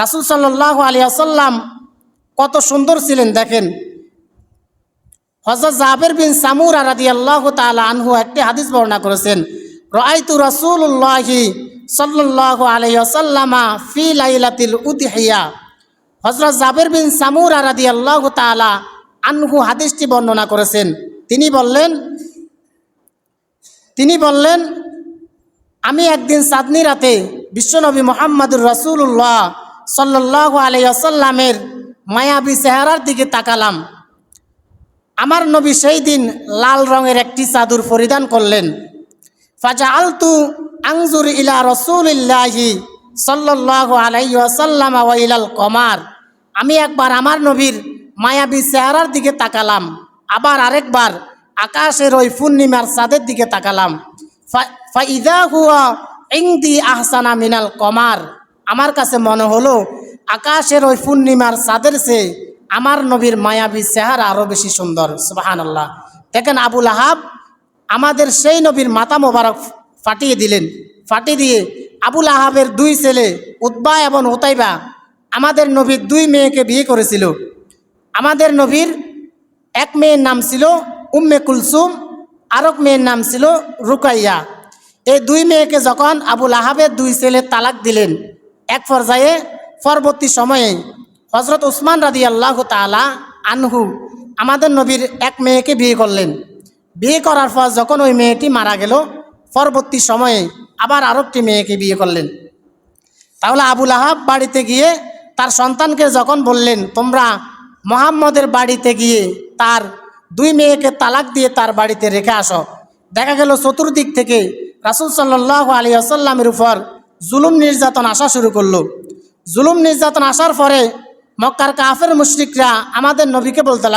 রাসুল সাল্লাহ আলী আসাল্লাম কত সুন্দর ছিলেন, দেখেন। হজরত জাবের বিন সামুর আরাদি আল্লাহ তালা আনহু একটি হাদিস বর্ণনা করেছেন রাইতু রাসূলুল্লাহি সাল্লাল্লাহু আলাইহি ওয়াসাল্লামা ফি লাইলাতিল উদহিয়া। হযরত জাবের বিন সামুর আরাদি আল্লাহ তাআলা আনহু হাদিসটি বর্ণনা করেছেন। তিনি বললেন তিনি বললেন, আমি একদিন চাঁদনি রাতে বিশ্বনবী মোহাম্মদুর রসুল্লাহ সাল্লাহ আলাইসাল্লামের মায়াবী চেহারার দিকে তাকালাম। আমার নবী সেই দিন লাল রঙের একটি চাদর পরিধান করলেন। ফাজা আলতু আংজুর ইলা রসুলিল্লাহি সাল্লাহ আলাইসাল্লাম ওয়াইলাল কমার। আমি একবার আমার নবীর মায়াবী চেহারার দিকে তাকালাম। আবার আরেকবার আকাশের ওই পূর্ণিমার চাঁদের দিকে তাকালাম। ফাইদা হুয়া ইংদি আহসানা মিনাল কমার। আমার কাছে মনে হলো, আকাশের ওই পূর্ণিমার চাঁদের চেয়ে আমার নবীর মায়াবী চেহারা আরও বেশি সুন্দর। সুবাহান আল্লাহ দেখেন আবুল আহাব আমাদের সেই নবীর মাতা মোবারক ফাটিয়ে দিলেন। ফাটিয়ে দিয়ে আবুল আহাবের দুই ছেলে উদ্বা এবং ওতাইবা আমাদের নবীর দুই মেয়েকে বিয়ে করেছিল। আমাদের নবীর এক মেয়ের নাম ছিল উম্মে কুলসুম, আরেক মেয়ের নাম ছিল রুকাইয়া। এই দুই মেয়েকে যখন আবুল আহাবের দুই ছেলে তালাক দিলেন এক পর্যায়ে পরবর্তী সময়ে হজরত উসমান রাদি আল্লাহ তালা আনহু আমাদের নবীর এক মেয়েকে বিয়ে করলেন। বিয়ে করার পর যখন ওই মেয়েটি মারা গেল, পরবর্তী সময়ে আবার আরেকটি মেয়েকে বিয়ে করলেন। তাহলে আবুল আহাব বাড়িতে গিয়ে তার সন্তানকে যখন বললেন, তোমরা মোহাম্মদের বাড়িতে গিয়ে তার দুই মেয়েকে তালাক দিয়ে তার বাড়িতে রেখে আসো। দেখা গেল চতুর্দিক থেকে রাসুল সাল্লাহ আলী আসাল্লামের উপর জুলুম নির্যাতন আসা শুরু করল। জুলুম নির্যাতন আসার পরে মক্কার কাফের মুশরিকরা আমাদের নবীকে বলতে